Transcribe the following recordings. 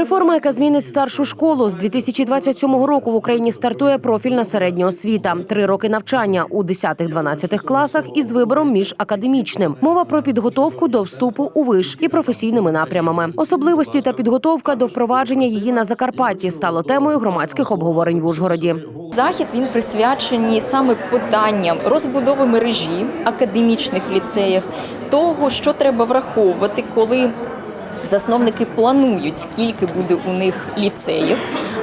Реформа, яка змінить старшу школу з 2027 року в Україні стартує профільна середня освіта. Три роки навчання у 10-12 класах із вибором між академічним. Мова про підготовку до вступу у виш і професійними напрямами. Особливості та підготовка до впровадження її на Закарпатті стало темою громадських обговорень в Ужгороді. Захід він присвячений саме питанням розбудови мережі академічних ліцеїв, того, що треба враховувати, коли засновники планують, скільки буде у них ліцеїв.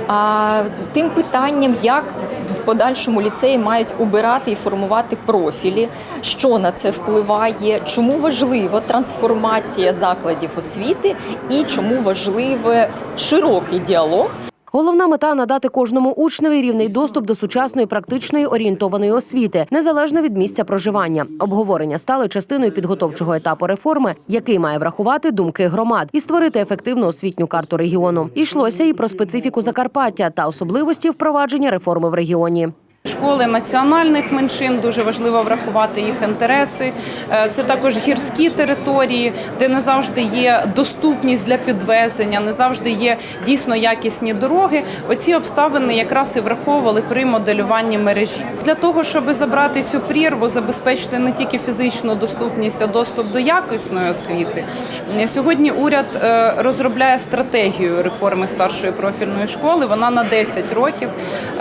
А тим питанням, як в подальшому ліцеї мають обирати і формувати профілі, що на це впливає, чому важлива трансформація закладів освіти і чому важливий широкий діалог Головна мета надати кожному учневі рівний доступ до сучасної практичної орієнтованої освіти, незалежно від місця проживання. Обговорення стали частиною підготовчого етапу реформи, який має врахувати думки громад і створити ефективну освітню карту регіону. Ішлося і про специфіку Закарпаття та особливості впровадження реформи в регіоні. Школи національних меншин дуже важливо врахувати їх інтереси. Е, Це також гірські території, де не завжди є доступність для підвезення, не завжди є дійсно якісні дороги. Оці обставини якраз і враховували при моделюванні мережі для того, щоб забрати цю прірву, забезпечити не тільки фізичну доступність, а доступ до якісної освіти. Сьогодні уряд е, розробляє стратегію реформи старшої профільної школи. Вона на 10 років.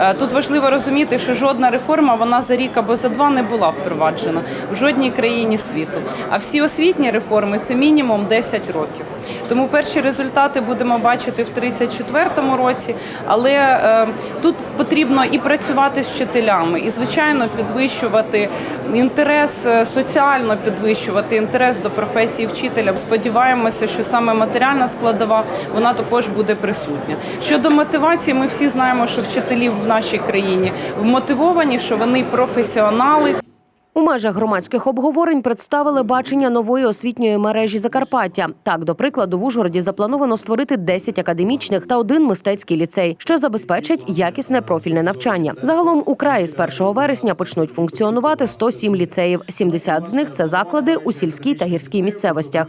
Е, Тут важливо розуміти, що жодна реформа вона за рік або за два не була впроваджена в жодній країні світу. А всі освітні реформи це мінімум 10 років. Тому перші результати будемо бачити в 34-му році. Але е, тут потрібно і працювати з вчителями, і звичайно підвищувати інтерес, е, соціально підвищувати інтерес до професії вчителя. Сподіваємося, що саме матеріальна складова вона також буде присутня. Щодо мотивації, ми всі знаємо, що вчителі в нашій країні вмотивовані, що вони професіонали. У межах громадських обговорень представили бачення нової освітньої мережі Закарпаття. Так, до прикладу, в Ужгороді заплановано створити 10 академічних та один мистецький ліцей, що забезпечать якісне профільне навчання. Загалом у краї з 1 вересня почнуть функціонувати 107 ліцеїв. 70 з них це заклади у сільській та гірській місцевостях.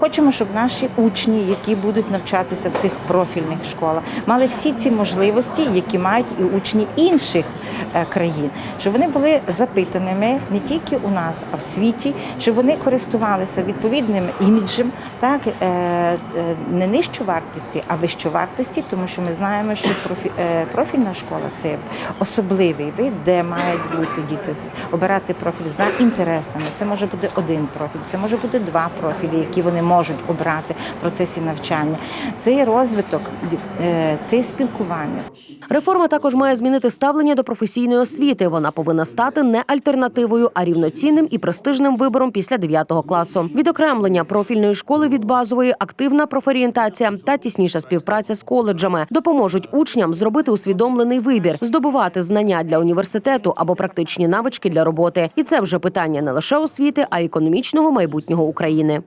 Хочемо, щоб наші учні, які будуть навчатися в цих профільних школах, мали всі ці можливості, які мають і учні інших е, країн, щоб вони були запитаними не тільки у нас, а в світі, щоб вони користувалися відповідним іміджем, так е, е, не нижчу вартості, а вищу вартості, тому що ми знаємо, що профільна школа це особливий вид, де мають бути діти обирати профіль за інтересами. Це може бути один профіль, це може бути два профілі, які вони можуть обрати в процесі навчання. Це є розвиток, е, це спілкування. Реформа також має змінити ставлення до професійної освіти. Вона повинна стати не альтернативою, а рівноцінним і престижним вибором після 9 класу. Відокремлення профільної школи від базової, активна профорієнтація та тісніша співпраця з коледжами допоможуть учням зробити усвідомлений вибір, здобувати знання для університету або практичні навички для роботи. І це вже питання не лише освіти, а й економічного майбутнього України.